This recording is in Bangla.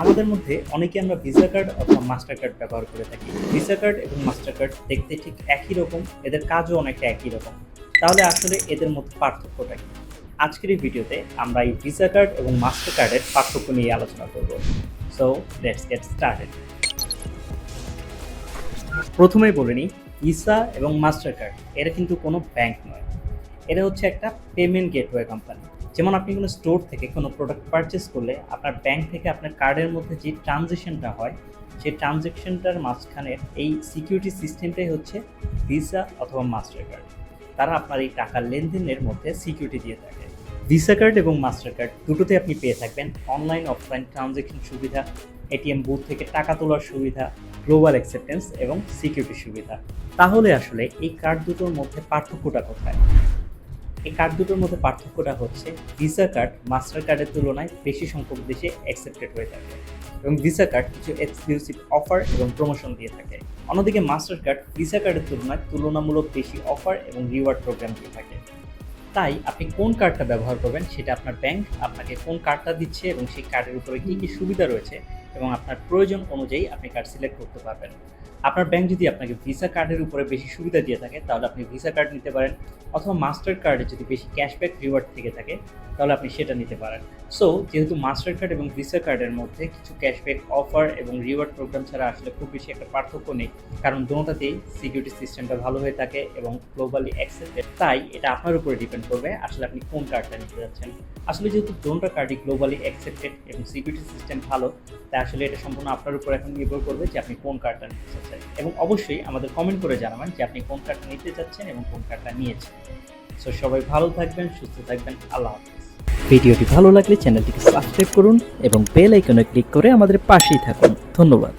আমাদের মধ্যে অনেকে আমরা ভিসা কার্ড অথবা মাস্টার কার্ড ব্যবহার করে থাকি। ভিসা কার্ড এবং মাস্টার কার্ড দেখতে ঠিক একই রকম, এদের কাজও অনেকটা একই রকম। তাহলে আসলে এদের মধ্যে পার্থক্যটা কি? আজকের এই ভিডিওতে আমরা এই ভিসা কার্ড এবং মাস্টার কার্ডের পার্থক্য নিয়ে আলোচনা করব। সো লেটস গেট স্টার্টেড প্রথমেই বলে নিই ভিসা এবং মাস্টার কার্ড এরা কিন্তু কোনো ব্যাংক নয়। এটা হচ্ছে একটা পেমেন্ট গেটওয়ে কোম্পানি যেমন আপনি কোনো স্টোর থেকে কোনো প্রোডাক্ট পারচেস করলে আপনার ব্যাংক থেকে আপনার কার্ডের মধ্যে যে ট্রানজেকশনটা হয়, সেই ট্রানজেকশনটার মাঝখানের এই সিকিউরিটি সিস্টেমটাই হচ্ছে ভিসা অথবা মাস্টার কার্ড তারা আপনার এই টাকার লেনদেনের মধ্যে সিকিউরিটি দিয়ে থাকে। ভিসা কার্ড এবং মাস্টার কার্ড দুটোতে আপনি পেয়ে থাকবেন অনলাইন অফলাইন ট্রানজেকশন সুবিধা এটিএম বুথ থেকে টাকা তোলার সুবিধা গ্লোবাল অ্যাকসেপ্টেন্স এবং সিকিউরিটি সুবিধা। তাহলে আসলে এই কার্ড দুটোর মধ্যে পার্থক্যটা কোথায়? এই কার্ড দুটোর মধ্যে পার্থক্যটা হচ্ছে ভিসা কার্ড মাস্টার কার্ডের তুলনায় বেশি সংখ্যক দেশে অ্যাকসেপ্টেড হয়ে থাকে এবং ভিসা কার্ড কিছু এক্সক্লুসিভ অফার এবং প্রমোশন দিয়ে থাকে। অন্যদিকে মাস্টার কার্ড ভিসা কার্ডের তুলনায় তুলনামূলক বেশি অফার এবং রিওয়ার্ড প্রোগ্রাম দিয়ে থাকে। তাই আপনি কোন কার্ডটা ব্যবহার করবেন সেটা আপনার ব্যাংক আপনাকে কোন কার্ডটা দিচ্ছে এবং সেই কার্ডের উপরে কী কী সুবিধা রয়েছে এবং আপনার প্রয়োজন অনুযায়ী আপনি কার্ড সিলেক্ট করতে পারবেন। আপনার ব্যাংক যদি আপনাকে ভিসা কার্ডের উপরে বেশি সুবিধা দিয়ে থাকে, তাহলে আপনি ভিসা কার্ড নিতে পারেন অথবা মাস্টার কার্ডে যদি বেশি ক্যাশব্যাক রিওয়ার্ড থেকে থাকে, তাহলে আপনি সেটা নিতে পারেন। সো যেহেতু মাস্টার কার্ড এবং ভিসা কার্ডের মধ্যে কিছু ক্যাশব্যাক অফার এবং রিওয়ার্ড প্রোগ্রাম ছাড়া আসলে খুব বেশি একটা পার্থক্য নেই, কারণ দুটাতেই সিকিউরিটি সিস্টেমটা ভালো হয়ে থাকে এবং গ্লোবালি অ্যাক্সেপ্টেড তাই এটা আপনার উপরে ডিপেন্ড করবে আসলে আপনি কোন কার্ডটা নিতে যাচ্ছেন। আসলে যেহেতু দুটা কার্ডই গ্লোবালি অ্যাকসেপ্টেড এবং সিকিউরিটি সিস্টেম ভালো, তাই আসলে এটা সম্পূর্ণ আপনার উপর এখন নির্ভর করবে যে আপনি কোন কার্ডটা নিতে চাচ্ছেন। এবং অবশ্যই আমাদের কমেন্ট করে জানাবেন যে আপনি কোন কার্ডটা নিতে চাচ্ছেন এবং কোন কার্ডটা নিয়েছেন। সো সবাই ভালো থাকবেন, সুস্থ থাকবেন। আল্লাহ ভিডিওটি ভালো লাগলে চ্যানেলটিকে সাবস্ক্রাইব করুন এবং বেল আইকনে ক্লিক করে আমাদের পাশেই থাকুন। ধন্যবাদ।